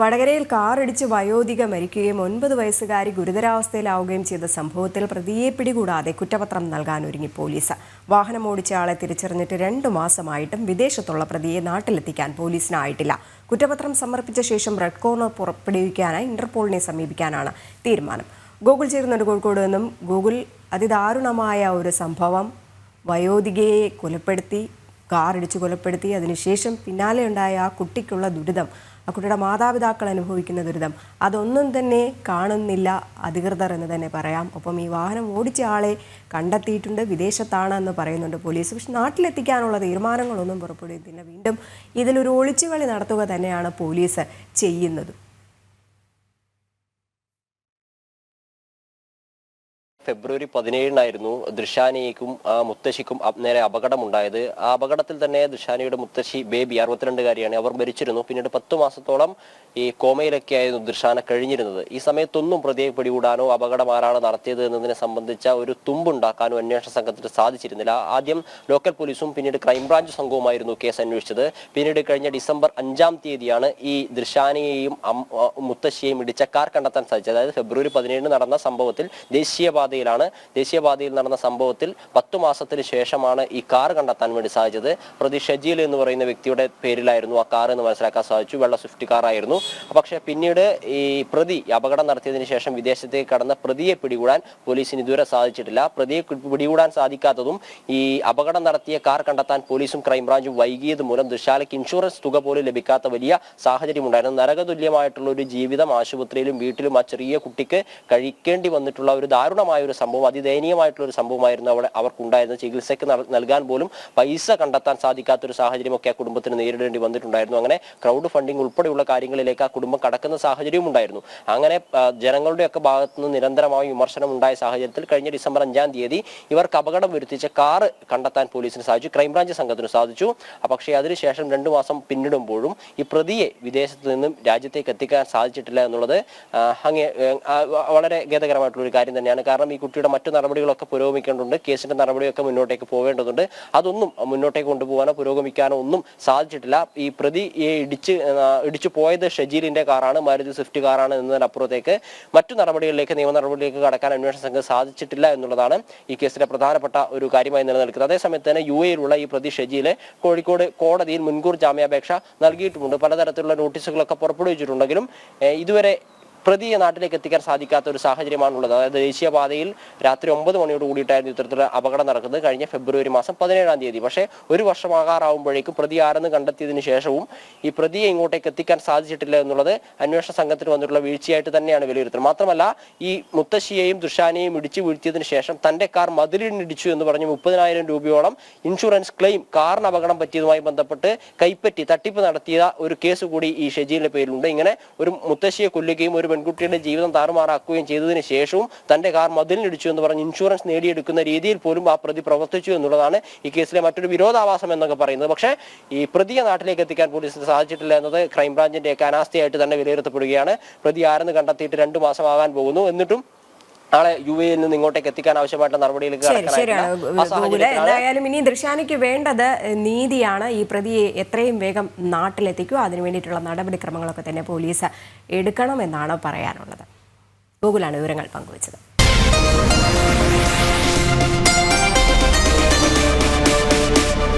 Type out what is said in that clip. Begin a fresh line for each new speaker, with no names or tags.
വടകരയിൽ കാറിടിച്ച് വയോധിക മരിക്കുകയും ഒൻപത് വയസ്സുകാരി ഗുരുതരാവസ്ഥയിലാവുകയും ചെയ്ത സംഭവത്തിൽ പ്രതിയെ പിടികൂടാതെ കുറ്റപത്രം നൽകാൻ ഒരുങ്ങി പോലീസ്. വാഹനം ഓടിച്ച ആളെ തിരിച്ചറിഞ്ഞിട്ട് രണ്ടു മാസമായിട്ടും വിദേശത്തുള്ള പ്രതിയെ നാട്ടിലെത്തിക്കാൻ പോലീസിനായിട്ടില്ല. കുറ്റപത്രം സമർപ്പിച്ച ശേഷം റെഡ് കോർണർ പുറപ്പെടുവിക്കാനായി ഇന്റർപോളിനെ സമീപിക്കാനാണ് തീരുമാനം. ഗൂഗിൾ ചേരുന്നുണ്ട് കോഴിക്കോട് നിന്നും ഗൂഗിൾ അതിദാരുണമായ ഒരു സംഭവം. വയോധികയെ കൊലപ്പെടുത്തി കാറിടിച്ച് കൊലപ്പെടുത്തി അതിനുശേഷം പിന്നാലെ ഉണ്ടായ ആ കുട്ടിക്കുള്ള ദുരിതം. ആ കുട്ടിയുടെ മാതാപിതാക്കൾ അനുഭവിക്കുന്ന ദുരിതം. അതൊന്നും തന്നെ കാണുന്നില്ല അധികൃതർ എന്ന് തന്നെ പറയാം. ഒപ്പം ഈ വാഹനം ഓടിച്ച ആളെ കണ്ടെത്തിയിട്ടുണ്ട് വിദേശത്താണ് എന്ന് പറയുന്നുണ്ട് പോലീസ്. പക്ഷെ നാട്ടിലെത്തിക്കാനുള്ള തീരുമാനങ്ങളൊന്നും പുറപ്പെടുവിക്കുന്നില്ല. വീണ്ടും ഇതിലൊരു ഒളിച്ചുകളി നടത്തുക തന്നെയാണ് പോലീസ് ചെയ്യുന്നത്.
ഫെബ്രുവരി പതിനേഴിനായിരുന്നു ദൃശാനിക്കും മുത്തശ്ശിക്കും നേരെ അപകടമുണ്ടായത്. ആ അപകടത്തിൽ തന്നെ ദൃശാനിയുടെ മുത്തശ്ശി ബേബി അറുപത്തിരണ്ടുകാരിയാണ് അവർ മരിച്ചിരുന്നു. പിന്നീട് പത്ത് മാസത്തോളം ഈ കോമയിലൊക്കെ ആയിരുന്നു ദൃശാന കഴിഞ്ഞിരുന്നത്. ഈ സമയത്തൊന്നും പ്രതിയെ പിടികൂടാനോ അപകടം ആരാണ് നടത്തിയത് എന്നതിനെ സംബന്ധിച്ച ഒരു തുമ്പുണ്ടാക്കാനോ അന്വേഷണ സംഘത്തിന് സാധിച്ചിരുന്നില്ല. ആദ്യം ലോക്കൽ പോലീസും പിന്നീട് ക്രൈംബ്രാഞ്ച് സംഘവുമായിരുന്നു കേസ് അന്വേഷിച്ചത്. പിന്നീട് കഴിഞ്ഞ ഡിസംബർ അഞ്ചാം തീയതിയാണ് ഈ ദൃശാനിയെയും മുത്തശ്ശിയെയും ഇടിച്ച കാർ കണ്ടെത്താൻ സാധിച്ചത്. അതായത് ഫെബ്രുവരി പതിനേഴിന് നടന്ന സംഭവത്തിൽ ദേശീയപാതയിലാണ് ദേശീയപാതയിൽ നടന്ന സംഭവത്തിൽ പത്തു മാസത്തിന് ശേഷമാണ് ഈ കാർ കണ്ടെത്താൻ വേണ്ടി സാധിച്ചത്. പ്രതി ഷജീൽ എന്ന് പറയുന്ന വ്യക്തിയുടെ പേരിലായിരുന്നു ആ കാർ എന്ന് മനസ്സിലാക്കാൻ സാധിച്ചു. വെള്ള സ്വിഫ്റ്റ് കാർ ആയിരുന്നു. പക്ഷേ പിന്നീട് ഈ പ്രതി അപകടം നടത്തിയതിന് ശേഷം വിദേശത്തേക്ക് കടന്ന പ്രതിയെ പിടികൂടാൻ പോലീസിന് ഇതുവരെ സാധിച്ചിട്ടില്ല. പ്രതിയെ പിടികൂടാൻ സാധിക്കാത്തതും ഈ അപകടം നടത്തിയ കാർ കണ്ടെത്താൻ പോലീസും ക്രൈംബ്രാഞ്ചും വൈകിയത് മൂലം ദുശാലയ്ക്ക് ഇൻഷുറൻസ് തുക പോലും ലഭിക്കാത്ത വലിയ സാഹചര്യം ഉണ്ടായിരുന്നു നരകതുല്യമായിട്ടുള്ള ഒരു ജീവിതം ആശുപത്രിയിലും വീട്ടിലും ആ ചെറിയ കുട്ടിക്ക് കഴിക്കേണ്ടി വന്നിട്ടുള്ള ഒരു ദാരുണമായ ഒരു സംഭവം അതിദയനീയമായിട്ടുള്ള ഒരു സംഭവമായിരുന്നു അവിടെ അവർക്കുണ്ടായിരുന്നത് ചികിത്സയ്ക്ക് നൽകാൻ പോലും പൈസ കണ്ടെത്താൻ സാധിക്കാത്ത ഒരു സാഹചര്യമൊക്കെ ആ കുടുംബത്തിന് നേരിടേണ്ടി വന്നിട്ടുണ്ടായിരുന്നു. അങ്ങനെ ക്രൗഡ് ഫണ്ടിംഗ് ഉൾപ്പെടെയുള്ള കാര്യങ്ങളിലേക്ക് ആ കുടുംബം കടക്കുന്ന സാഹചര്യവും ഉണ്ടായിരുന്നു. അങ്ങനെ ജനങ്ങളുടെയൊക്കെ ഭാഗത്തു നിന്ന് നിരന്തരമായ വിമർശനം ഉണ്ടായ സാഹചര്യത്തിൽ കഴിഞ്ഞ ഡിസംബർ അഞ്ചാം തീയതി ഇവർക്ക് അപകടം വരുത്തിച്ച കാറ് കണ്ടെത്താൻ പോലീസിന് സാധിച്ചു. ക്രൈംബ്രാഞ്ച് സംഘത്തിന് സാധിച്ചു. പക്ഷേ അതിനുശേഷം രണ്ടു മാസം പിന്നിടുമ്പോഴും ഈ പ്രതിയെ വിദേശത്ത് നിന്നും രാജ്യത്തേക്ക് എത്തിക്കാൻ സാധിച്ചിട്ടില്ല എന്നുള്ളത് അങ്ങേ വളരെ ഖേദകരമായിട്ടുള്ള ഒരു കാര്യം തന്നെയാണ്. കാരണം കുട്ടിയുടെ മറ്റു നടപടികളൊക്കെ പുരോഗമിക്കേണ്ടതുണ്ട്. കേസിന്റെ നടപടിയൊക്കെ മുന്നോട്ടേക്ക് പോകേണ്ടതുണ്ട്. അതൊന്നും മുന്നോട്ടേക്ക് കൊണ്ടുപോകാനോ പുരോഗമിക്കാനോ ഒന്നും സാധിച്ചിട്ടില്ല. ഈ പ്രതി ഈ ഇടിച്ച് ഇടിച്ചു പോയത് ഷജീലിന്റെ കാറാണ് മാരുതി സ്വിഫ്റ്റ് കാറാണ് എന്നതിനപ്പുറത്തേക്ക് മറ്റു നടപടികളിലേക്ക് നിയമ നടപടികളിലേക്ക് കടക്കാൻ അന്വേഷണ സംഘം സാധിച്ചിട്ടില്ല എന്നുള്ളതാണ് ഈ കേസിന്റെ പ്രധാനപ്പെട്ട ഒരു കാര്യമായി നിലനിൽക്കുന്നത്. അതേസമയത്ത് തന്നെ യു എയിലുള്ള ഈ പ്രതി ഷജീലെ കോഴിക്കോട് കോടതിയിൽ മുൻകൂർ ജാമ്യാപേക്ഷ നൽകിയിട്ടുമുണ്ട്. പലതരത്തിലുള്ള നോട്ടീസുകളൊക്കെ പുറപ്പെടുവിച്ചിട്ടുണ്ടെങ്കിലും ഇതുവരെ പ്രതിയെ നാട്ടിലേക്ക് എത്തിക്കാൻ സാധിക്കാത്ത ഒരു സാഹചര്യമാണുള്ളത്. അതായത് ദേശീയപാതയിൽ രാത്രി ഒമ്പത് മണിയോട് കൂടിയിട്ടായിരുന്നു ഇത്തരത്തിലുള്ള അപകടം നടക്കുന്നത്. കഴിഞ്ഞ ഫെബ്രുവരി മാസം പതിനേഴാം തീയതി. പക്ഷേ ഒരു വർഷമാകാറാവുമ്പോഴേക്കും പ്രതി ആരെന്ന് കണ്ടെത്തിയതിനു ശേഷവും ഈ പ്രതിയെ ഇങ്ങോട്ടേക്ക് എത്തിക്കാൻ സാധിച്ചിട്ടില്ല എന്നുള്ളത് അന്വേഷണ സംഘത്തിന് വന്നിട്ടുള്ള വീഴ്ചയായിട്ട് തന്നെയാണ് വിലയിരുത്തുന്നത് മാത്രമല്ല ഈ മുത്തശ്ശിയെയും ദുഷാനെയും ഇടിച്ചു വീഴ്ത്തിയതിനു ശേഷം തന്റെ കാർ മതിലിടിച്ചു എന്ന് പറഞ്ഞ് മുപ്പതിനായിരം രൂപയോളം ഇൻഷുറൻസ് ക്ലെയിം കാറിന് അപകടം പറ്റിയതുമായി ബന്ധപ്പെട്ട് കൈപ്പറ്റി തട്ടിപ്പ് നടത്തിയ ഒരു കേസ് കൂടി ഈ ഷെജീലിന്റെ പേരിലുണ്ട്. ഇങ്ങനെ ഒരു മുത്തശ്ശിയെ കൊല്ലുകയും ഒരു പെൺകുട്ടിയുടെ ജീവിതം താറുമാറാക്കുകയും ചെയ്തതിന് ശേഷവും തന്റെ കാർ മതിലിനിടിച്ചു എന്ന് പറഞ്ഞ് ഇൻഷുറൻസ് നേടിയെടുക്കുന്ന രീതിയിൽ പോലും ആ പ്രതി പ്രവർത്തിച്ചു എന്നുള്ളതാണ് ഈ കേസിലെ മറ്റൊരു വിരോധാഭാസം എന്നൊക്കെ പറയുന്നത്. പക്ഷേ ഈ പ്രതിയെ നാട്ടിലേക്ക് എത്തിക്കാൻ പോലീസിന് സാധിച്ചിട്ടില്ല എന്നത് ക്രൈംബ്രാഞ്ചിന്റെ ഒക്കെ അനാസ്ഥയായിട്ട് തന്നെ വിലയിരുത്തപ്പെടുകയാണ്. പ്രതി ആരെന്ന് കണ്ടെത്തിയിട്ട് രണ്ടു മാസമാകാൻ പോകുന്നു. എന്നിട്ടും ആളെ യു എയിൽ നിന്ന് ഇങ്ങോട്ടേക്ക് എത്തിക്കാൻ ആവശ്യമായിട്ടുള്ള നടപടിയിലേക്ക്
എന്തായാലും ഇനി ദൃശാനിക്ക് വേണ്ടത് നീതിയാണ്. ഈ പ്രതിയെ എത്രയും വേഗം നാട്ടിലെത്തിക്കുക. അതിനു വേണ്ടിയിട്ടുള്ള നടപടിക്രമങ്ങളൊക്കെ തന്നെ പോലീസ് എടുക്കണമെന്നാണ് പറയാനുള്ളത്. ഗോകുലാണ് വിവരങ്ങൾ പങ്കുവച്ചത്.